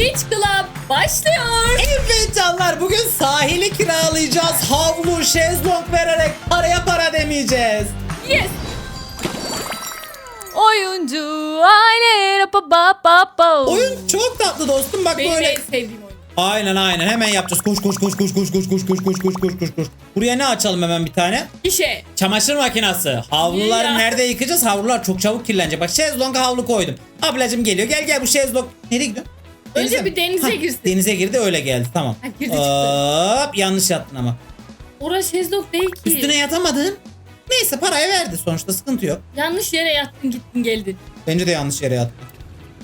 Beach Club başlıyor. Evet canlar bugün sahili kiralayacağız. Havlu, şezlong vererek paraya para demeyeceğiz. Yes. Oyuncu aile pa pa pa pa. Oyun çok tatlı dostum bak Benim böyle. en sevdiğim oyun. Aynen aynen hemen yapacağız. Koş koş koş koş koş koş koş koş koş koş koş koş koş. Buraya ne açalım hemen bir tane? İşe. Çamaşır makinesi. Havluları Ya. nerede yıkayacağız? Havlular çok çabuk kirlenecek. Bak şezlonga havlu koydum. Ablacım geliyor. Gel gel bu şezlong. Nereye gidiyorsun? Önce mi? bir denize girsin. Denize girdi öyle geldi tamam. Ha, girdi çıktı. Hop yanlış yattın ama. Orası şezlong değil ki. Üstüne yatamadın. Neyse parayı verdi sonuçta sıkıntı yok. Yanlış yere yattın gittin geldin. Bence de yanlış yere yattı.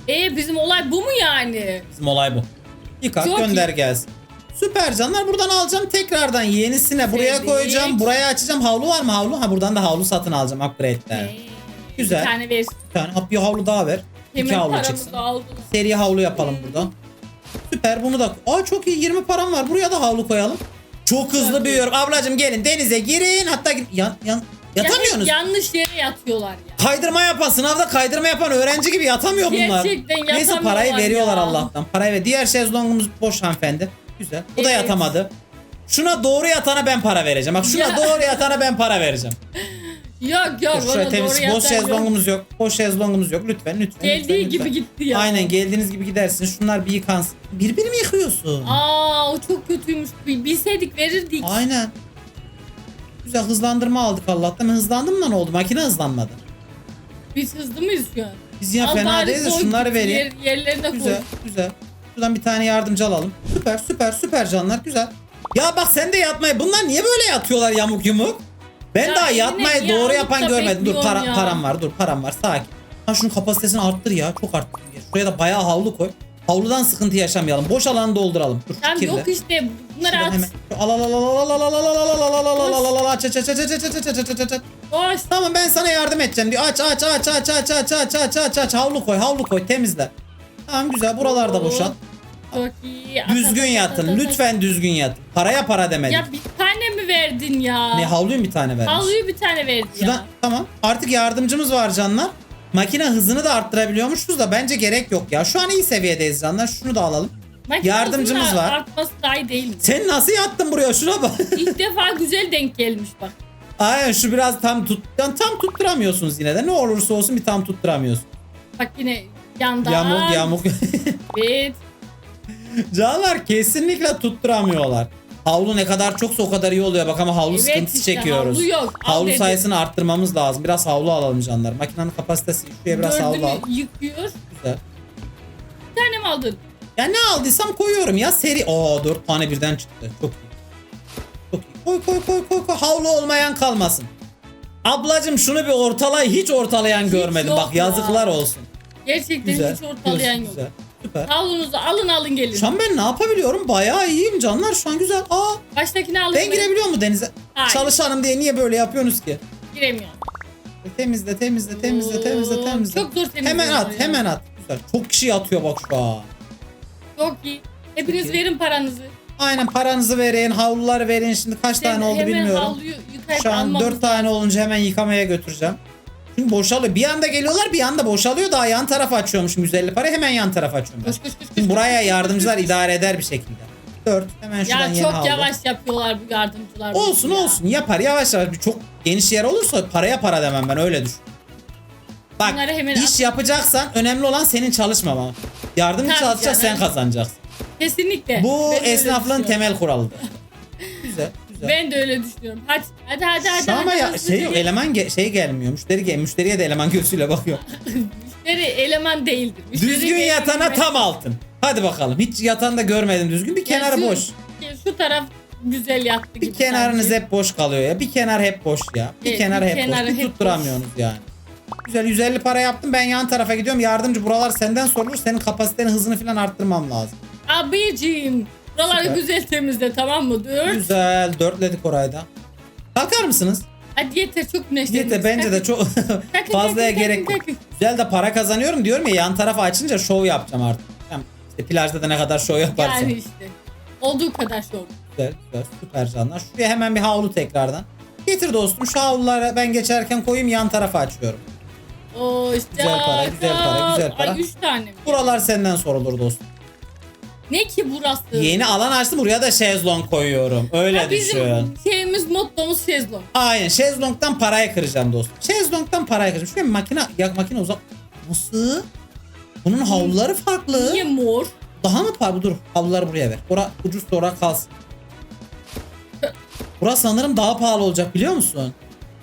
E bizim olay bu mu yani? Bizim olay bu. Yıkar Çok gönder iyi. gelsin. Süper canlar buradan alacağım tekrardan yenisine buraya Sevdik. koyacağım. Buraya açacağım. Havlu var mı havlu? Ha buradan da havlu satın alacağım upgrade'ler. Ee, Güzel. Bir tane ver. Bir tane bir havlu daha ver. Hemen İki havlu çıksın. aldık. Seri havlu yapalım buradan. Süper bunu da. Aa çok iyi 20 param var. Buraya da havlu koyalım. Çok hızlı büyüyorum. Ablacım gelin denize girin. Hatta gir- yan, yan, yatamıyorsunuz. Ya yanlış yere yatıyorlar ya. Kaydırma yapan sınavda kaydırma yapan öğrenci gibi yatamıyor bunlar. Gerçekten Neyse yatamıyorlar parayı veriyorlar ya. Allah'tan. Parayı ver. Diğer şezlongumuz boş hanımefendi. Güzel. Bu da Evet. yatamadı. Şuna doğru yatana ben para vereceğim. Bak şuna Ya. doğru yatana ben para vereceğim. Yok yok Dur, şöyle temiz. Boş şezlongumuz yok. Boş şezlongumuz yok. Lütfen lütfen. Geldiği lütfen, lütfen. gibi gitti ya. Aynen geldiğiniz gibi gidersin. Şunlar bir yıkansın. Birbiri mi yıkıyorsun? Aa o çok kötüymüş. Bil- Bilseydik verirdik. Aynen. Güzel hızlandırma aldık Allah'tan. Hızlandım da ne oldu? Makine hızlanmadı. Biz hızlı mıyız şu an? Biz yine Al fena değiliz şunları vereyim. Yer, yerlerine Güzel, koy. güzel. Şuradan bir tane yardımcı alalım. Süper, süper, süper canlar. Güzel. Ya bak sen de yatmayı. Bunlar niye böyle yatıyorlar yamuk yumuk? Ben Ya daha eline yatmayı doğru yapan da görmedim. Dur para, ya. param var. Dur param var. Sakin. Ha şunun kapasitesini arttır ya. Çok arttır. Şuraya da bayağı havlu koy. Havludan sıkıntı yaşamayalım. Boş alanı dolduralım. Dur Tamam kirli. yok işte bunları Şuradan at. hemen. Al al al al al al al al al al al al al al al al aç aç aç aç aç aç aç aç aç aç aç Boş. Tamam ben sana yardım edeceğim diyor. Aç aç aç aç aç aç aç aç aç aç havlu koy havlu koy temizle. Tamam güzel buralarda boşalt. Çok iyi. At, at, Düzgün at, at, yatın at, at. lütfen düzgün yatın. Paraya para demedim. Ya bir verdin ya? Ne havluyu bir tane vermiş. Havluyu bir tane verdi Şuradan ya. tamam artık yardımcımız var canlar. Makine hızını da arttırabiliyormuşuz da bence gerek yok ya. Şu an iyi seviyedeyiz canlar. Şunu da alalım. Makine Yardımcımız var. Artması daha iyi değil? Sen nasıl yattın buraya şuna bak. İlk defa güzel denk gelmiş bak. Aynen şu biraz tam tut yani tam tutturamıyorsunuz yine de. Ne olursa olsun bir tam tutturamıyorsun. Bak yine yandan. Yamuk yamuk. Evet. Canlar kesinlikle tutturamıyorlar. Havlu ne kadar çoksa o kadar iyi oluyor bak ama havlu Evet sıkıntısı işte, çekiyoruz. havlu yok. Al Havlu dedim. sayısını arttırmamız lazım. Biraz havlu alalım canlar. Makinenin kapasitesi şuraya biraz havlu al. Yıkıyor. Güzel. Bir tane mi aldın? Ya ne aldıysam koyuyorum ya seri. Oo dört tane birden çıktı. Çok iyi. Çok iyi. Koy koy koy koy koy. Havlu olmayan kalmasın. Ablacım şunu bir ortalay hiç ortalayan görmedim. yok Bak yazıklar ya. olsun. Gerçekten Güzel. hiç ortalayan yok. Güzel. Süper. Havlunuzu alın alın gelin. Şu an ben ne yapabiliyorum? Bayağı iyiyim canlar. Şu an güzel. Aa Baştakini alın. ben girebiliyor mu denize? Hayır. Çalışanım diye niye böyle yapıyorsunuz ki? Giremiyorum. Temizle temizle temizle temizle temizle. çok zor temizliyorlar Hemen at hemen at. Güzel. Çok kişi yatıyor bak şu an. Çok iyi. Hepiniz Çok iyi. verin paranızı. Aynen paranızı verin, havluları verin. Şimdi kaç tane oldu hemen bilmiyorum. havluyu yıkayıp Şu an almamız 4 tane olunca hemen yıkamaya götüreceğim. Çünkü boşalıyor. Bir anda geliyorlar bir anda boşalıyor. Daha yan tarafa açıyormuşum 150 para. Hemen yan tarafa açıyorum ben. Koş koş koş. koş, Şimdi koş, buraya koş, yardımcılar koş, idare eder bir şekilde. 4. Hemen şuradan Ya yeni çok yavaş yapıyorlar bu yardımcılar. Olsun ya. olsun yapar yavaş yavaş. Bir çok geniş yer olursa paraya para demem ben öyle düşün. Bak Bunları hemen iş at. yapacaksan önemli olan senin çalışmaman. Yardımcı Tabii çalışacaksan sen canım. kazanacaksın. Kesinlikle. Bu Ben öyle esnaflığın düşünüyorum. temel kuralıdır. güzel güzel. Ben de öyle düşünüyorum. Hadi hadi hadi hadi. Ama hadi, ya, hızlı şey yok, eleman ge- şey gelmiyor. Müşteri gel müşteriye de eleman gözüyle bakıyor. Müşteri eleman değildir. Müşteri düzgün eleman yatana değildir. tam altın. Hadi bakalım. Hiç yatan da görmedim düzgün. Bir şu- boş. Şu taraf güzel yattı Bir gibi. kenarınız sanki. hep boş kalıyor ya. Bir kenar hep boş ya. Bir Evet, kenar bir hep boş. Bir hep tutturamıyorsunuz yani. Güzel 150 para yaptım. Ben yan tarafa gidiyorum. Yardımcı buralar senden sorulur. Senin kapasitenin hızını falan arttırmam lazım. Abiciğim. Buraları Süper. güzel temizle tamam mı? Dört. Güzel. Dörtledik orayı da. Kalkar mısınız? Hadi yeter çok güneşlendiniz. Yeter bence de çok fazlaya gerek yok. Güzel de para kazanıyorum diyorum ya yan tarafa açınca şov yapacağım artık. Yani işte plajda da ne kadar şov yaparsam. Yani işte. Olduğu kadar şov. Güzel güzel süper canlar. Şuraya hemen bir havlu tekrardan. Getir dostum şu havluları ben geçerken koyayım yan tarafa açıyorum. Oo işte. Güzel para, güzel para, güzel para. Ay üç tane mi? Buralar senden sorulur dostum. Ne ki burası? Yeni alan açtım buraya da şezlong koyuyorum. Öyle Ha, bizim düşün. şeyimiz mottomuz şezlong. Aynen şezlongdan parayı kıracağım dostum. Şezlongdan parayı kıracağım. Bir makine, ya makine uzak. Nasıl? Bunun havluları farklı. Niye mor? Daha mı pahalı? Dur havluları buraya ver. Ora ucuz sonra kalsın. Burası sanırım daha pahalı olacak biliyor musun?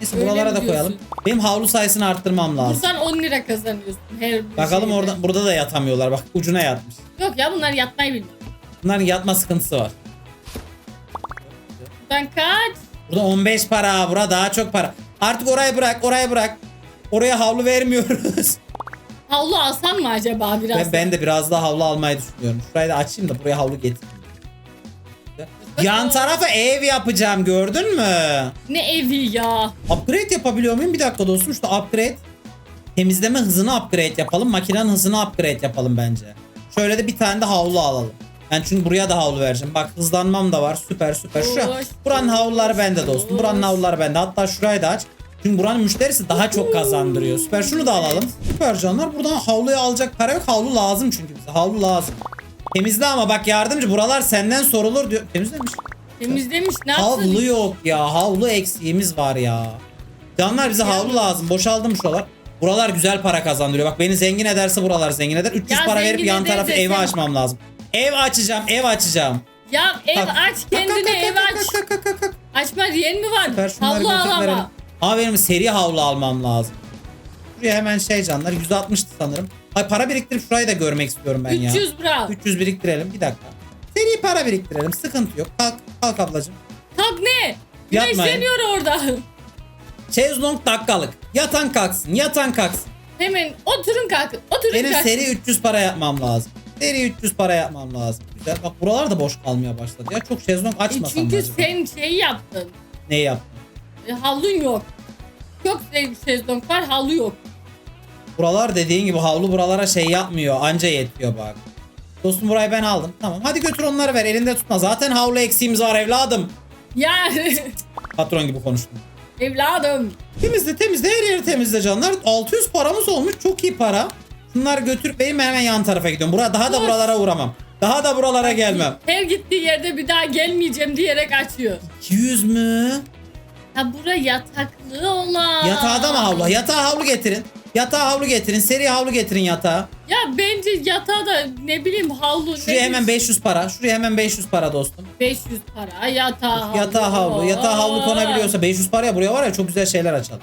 Neyse Öyle buralara da koyalım. Benim havlu sayısını arttırmam lazım. Buradan 10 lira kazanıyorsun her Bakalım şeyde. orada burada da yatamıyorlar. Bak ucuna yatmış. Yok ya bunlar yatmayı bilmiyor. Bunların yatma sıkıntısı var. Buradan kaç? Burada 15 para, burada daha çok para. Artık orayı bırak, orayı bırak. Oraya havlu vermiyoruz. Havlu alsam mı acaba biraz? ben, ben de biraz daha havlu almayı düşünüyorum. Şurayı da açayım da buraya havlu getireyim. Yan tarafa ev yapacağım gördün mü? Ne evi ya? Upgrade yapabiliyor muyum? Bir dakika dostum şurada upgrade. Temizleme hızını upgrade yapalım. Makinenin hızını upgrade yapalım bence. Şöyle de bir tane de havlu alalım. Ben çünkü buraya da havlu vereceğim. Bak hızlanmam da var. Süper süper. Şura, buranın havluları bende dostum. Buranın havluları bende. Hatta şurayı da aç. Çünkü buranın müşterisi daha çok kazandırıyor. Süper şunu da alalım. Süper canlar. Buradan havluyu alacak para yok. Havlu lazım çünkü bize. Havlu lazım. Temizle ama bak yardımcı buralar senden sorulur diyor. Temizlemiş. Temizlemiş ne? Havlu yok ya. Havlu eksiğimiz var ya. Canlar bize havlu lazım. Boşaldım şuralar. Buralar güzel para kazandırıyor. Bak beni zengin ederse buralar zengin eder. 300 Ya para verip zengin yan tarafı desem- evi açmam lazım. Ev açacağım, ev açacağım. Ya ev Kalk. aç kendine Kalk, ev kalk, aç. kalk, kalk, kalk, kalk. Açma diyen mi var? Şunları Havlu al verelim. ama. Ama benim seri havlu almam lazım. Şuraya hemen şey canlar 160'tı sanırım. Ay para biriktirip şurayı da görmek istiyorum ben ya. 300 bırak. 300 biriktirelim bir dakika. Seri para biriktirelim sıkıntı yok. Kalk kalk ablacığım. Kalk ne? Yatmayın. Güneşleniyor orada. Şezlong dakikalık. Yatan kalksın yatan kalksın. Hemen oturun kalkın. Oturun Benim kalkın. seri 300 para yapmam lazım. Seri 300 para yapmam lazım. Güzel. Bak buralar da boş kalmaya başladı ya. Çok şezlong E açmasam çünkü acaba? sen şey yaptın. Ne yaptım? E, havlun yok. Çok şey şezlong var havlu yok. Buralar dediğin gibi havlu buralara şey yapmıyor. Anca yetiyor bak. Dostum burayı ben aldım. Tamam hadi götür onları ver. Elinde tutma. Zaten havlu eksiğimiz var evladım. Ya Patron gibi konuştum. Evladım. Temizle temizle her yeri temizle canlar. 600 paramız olmuş. Çok iyi para. Bunları götürüp benim hemen yan tarafa gidiyorum. Buraya daha da Dur. buralara uğramam. Daha da buralara gelmem. Her gittiği yerde bir daha gelmeyeceğim diyerek açıyor. 200 mü? Ha bura yataklı olan. Yatağa da mı havlu? Yatağa havlu getirin. Yatağa havlu getirin. Seri havlu getirin yatağa. Ya bence yatağa da ne bileyim havlu. Şuraya ne hemen 500 para. Şuraya hemen 500 para dostum. 500 para yatağa havlu. Yatağa havlu. Yatağa havlu konabiliyorsa 500 paraya buraya var ya çok güzel şeyler açalım.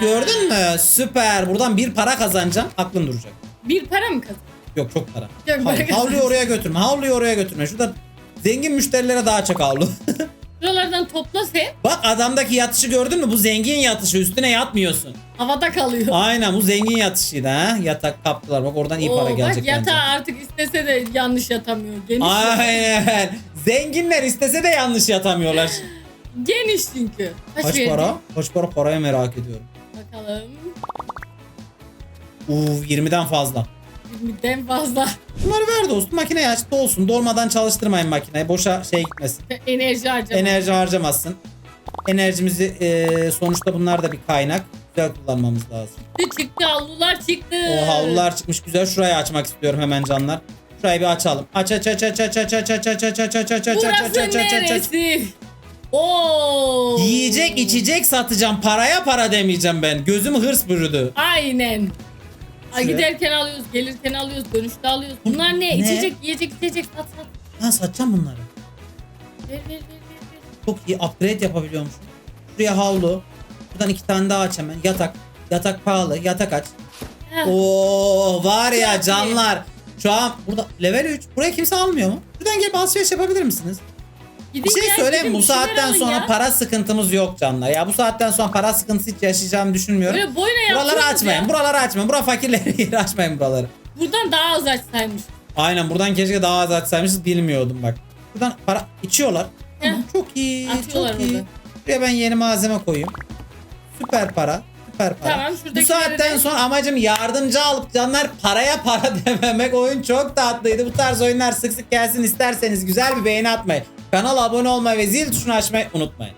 Gördün mü? Süper. Buradan bir para kazanacağım. Aklın duracak. Bir para mı kazan? Yok çok para. Para Havlu- havluyu oraya götürme. Havluyu oraya götürme. Şurada zengin müşterilere daha çok havlu. Buralardan topla sen Bak adamdaki yatışı gördün mü? Bu zengin yatışı. Üstüne yatmıyorsun. havada kalıyor. Aynen bu zengin yatışıydı ha. Yatak kaptılar. Bak oradan iyi para Oo, gelecek bak bence. yatağa artık istese de yanlış yatamıyor. Geniş, Aynen. Zenginler istese de yanlış yatamıyorlar. geniş çünkü. Kaç verdi? para? Kaç para? Parayı merak ediyorum. Bakalım. Uuu 20'den fazla. 20'den fazla Bunları ver dostum. Makineyi aç dolsun. Dolmadan çalıştırmayın makineyi. Boşa şey gitmesin. enerji harcama. Enerji harcamasın. Enerjimizi eee, sonuçta bunlar da bir kaynak. Güzel kullanmamız lazım. Çıktı havlular çıktı. O havlular çıkmış güzel. Şurayı açmak istiyorum hemen canlar. Şurayı bir açalım. Aç aç aç aç aç aç aç aç aç aç aç aç aç aç aç aç aç aç? Oo. Yiyecek içecek satacağım. Paraya para demeyeceğim ben. Gözüm hırs bürüdü. Aynen. Ay, Şuraya. giderken alıyoruz, gelirken alıyoruz, dönüşte alıyoruz. Bunlar ne? Ne? İçecek, yiyecek, içecek. Sat sat. Ha satacağım bunları. Ver ver ver ver. ver. Çok iyi upgrade yapabiliyormuşum. Şuraya havlu. Buradan iki tane daha aç hemen. Yatak. Yatak pahalı. Yatak aç. Oo var ya Çok iyi. canlar. Şu an burada level 3. Buraya kimse almıyor mu? Buradan gelip alışveriş yapabilir misiniz? Gidin Bir şey ya, söyleyeyim gidin bu bir şeyler saatten alın sonra ya. para sıkıntımız yok canlar. Ya bu saatten sonra para sıkıntısı hiç yaşayacağımı düşünmüyorum. Böyle boyuna Buraları açmayın. ya. Buraları açmayın. Bura fakirleri yeri açmayın buraları. Buradan daha az açsaymış. Aynen buradan keşke daha az açsaymışız bilmiyordum bak. Buradan para içiyorlar. Tamam, çok iyi. Atıyorlar çok iyi. burada. Buraya ben yeni malzeme koyayım. Süper para. Süper para. Tamam, Bu şuradakileri saatten de- sonra amacım yardımcı alıp canlar paraya para dememek. Oyun çok tatlıydı. Bu tarz oyunlar sık sık gelsin isterseniz güzel bir beğeni atmayı. Kanala abone olmayı ve zil tuşunu açmayı unutmayın.